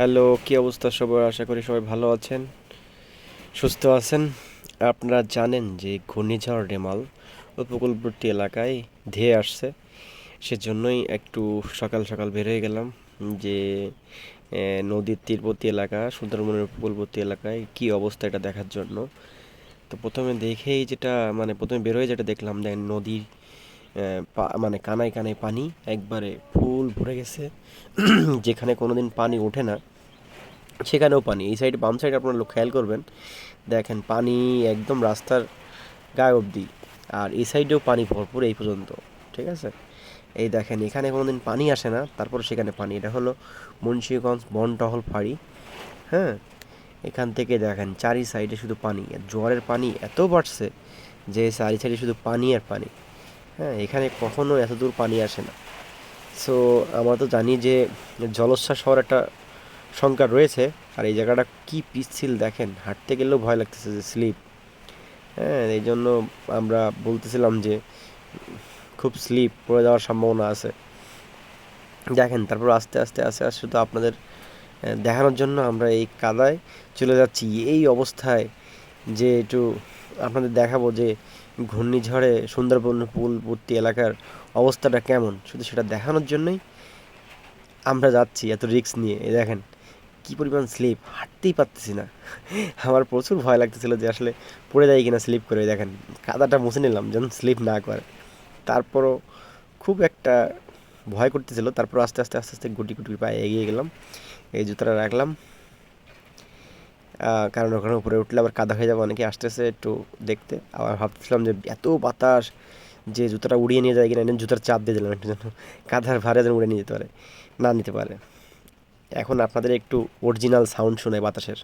Hello, কী অবস্থা সবার? আশা করি সবাই ভালো আছেন, সুস্থ আছেন। আপনারা জানেন যে ঘূর্ণিঝড় রেমাল উপকূলবর্তী এলাকায় ধেয়ে আসছে। সেজন্যই একটু সকাল সকাল বের হয়ে গেলাম যে নদীর তীরবর্তী এলাকা, সুন্দরবনের উপকূলবর্তী এলাকায় কী অবস্থা এটা দেখার জন্য। তো প্রথমে দেখেই যেটা মানে প্রথমে বের হয়ে যেটা দেখলাম দেখেন নদীর মানে কানায় কানায় পানি একবারে ফুল ভরে গেছে। যেখানে কোনোদিন পানি ওঠে না, সেখানেও পানি। এই সাইডে বাম সাইডে আপনারা লোক খেয়াল করবেন। দেখেন পানি একদম রাস্তার গায়ে অবধি। আর এই সাইডেও পানি ভরপুর এই পর্যন্ত, ঠিক আছে? এই দেখেন, এখানে কোনোদিন পানি আসে না, তারপর সেখানে পানি। এটা হলো মুন্সিগঞ্জ বনটহল ফাঁড়ি হ্যাঁ? এখান থেকে দেখেন চারি সাইডে শুধু পানি, আর জোয়ারের পানি এত বাড়ছে যে চারি সাইডে শুধু পানি আর পানি। হ্যাঁ এখানে কখনো এত দূর পানি আসে না। সো আমরা তো জানি যে জলোচ্ছ্বাস হওয়ার একটা সংখ্যা রয়েছে, আর এই জায়গাটা কি পিচ্ছিল দেখেন, হাঁটতে গেলেও ভয় লাগতেছে যে স্লিপ হ্যাঁ এই জন্য আমরা বলতেছিলাম যে খুব স্লিপ পড়ে যাওয়ার সম্ভাবনা আছে। দেখেন, তারপর আস্তে আস্তে আস্তে আস্তে শুধু আপনাদের দেখানোর জন্য আমরা এই কাদায় চলে যাচ্ছি। এই অবস্থায় যে একটু আপনাদের দেখাবো যে ঘূর্ণিঝড়ে সুন্দরবন উপকূলবর্তী এলাকার অবস্থাটা কেমন? শুধু সেটা দেখানোর জন্যই আমরা যাচ্ছি এত রিস্ক নিয়ে। এই দেখেন, কি পরিমাণ স্লিপ, হাঁটতেই পারতেছি না। আমার প্রচুর ভয় লাগতেছিল যে আসলে পড়ে যায় কিনা স্লিপ করে। দেখেন, কাদাটা মুছে নিলাম, যেন স্লিপ না করে। তারপরও খুব একটা ভয় করতেছিল তারপর আস্তে আস্তে আস্তে আস্তে গুটি গুটি পায়ে এগিয়ে গেলাম। এই জুতাটা রাখলাম। কারণ ওখানে উপরে উঠলে আবার কাদা হয়ে যাবে, অনেকে আসতেছে একটু দেখতে। আবার ভাবছিলাম যে এত বাতাস যে জুতোটা উড়িয়ে নিয়ে যায় কিনা জুতোর চাপ দিয়ে দিলাম একটু যেন কাঁধার ভারে যেন উড়ে নিয়ে যেতে পারে, না নিতে পারে। এখন আপনাদের একটু অরিজিনাল সাউন্ড শোনায় বাতাসের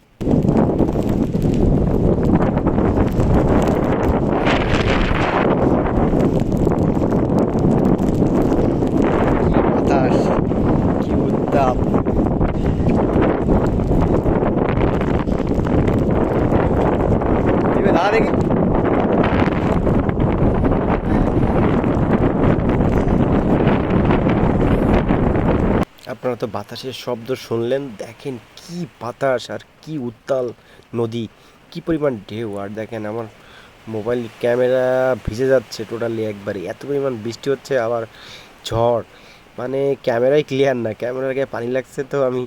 বাতাস কি উত্তাপ দিবে দাঁড়া আপনারা তো বাতাসের শব্দ শুনলেন, দেখেন কি বাতাস আর কি উত্তাল নদী, কি পরিমাণ ঢেউ। আর দেখেন আমার মোবাইল ক্যামেরা ভিজে যাচ্ছে টোটালি একবারে। এত পরিমাণ বৃষ্টি হচ্ছে, আবার ঝড়। মানে ক্যামেরাই ক্লিয়ার না, ক্যামেরার গায়ে পানি লাগছে তো আমি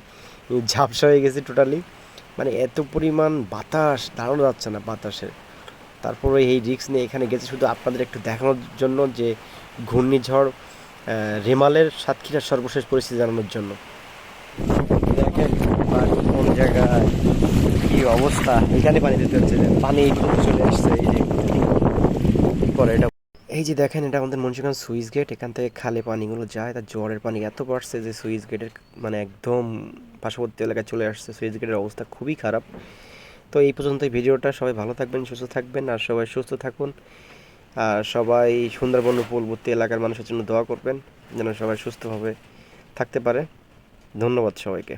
ঝাপসা হয়ে গেছি টোটালি মানে এত পরিমাণ বাতাস দাঁড়ানো যাচ্ছে না বাতাসের। তারপরে এই রিক্স নিয়ে এখানে গেছি। শুধু আপনাদের একটু দেখানোর জন্য যে ঘূর্ণিঝড় রেমালের সাতক্ষীরার সর্বশেষ পরিস্থিতি জানানোর জন্য। দেখেন পানি কোন জায়গায় কি অবস্থা। এখানে পানি দিতে হচ্ছে পানি চলে আসছে এই যে করে এটা? এই যে দেখেন এটা আমাদের মুন্সিগঞ্জ সুইচ গেট এখান থেকে খালে পানিগুলো যায় তার জোয়ারের পানি এত বাড়ছে যে সুইচ গেটের মানে একদম পার্শ্ববর্তী এলাকায় চলে আসছে। সুইচ গেটের অবস্থা খুবই খারাপ। তো এই পর্যন্ত এই ভিডিওটা। সবাই ভালো থাকবেন, সুস্থ থাকবেন, আর সবাই সুস্থ থাকুন। আর সবাই সুন্দরবন উপকূলবর্তী এলাকার মানুষের জন্য দোয়া করবেন, যেন সবাই সুস্থভাবে থাকতে পারে। ধন্যবাদ সবাইকে।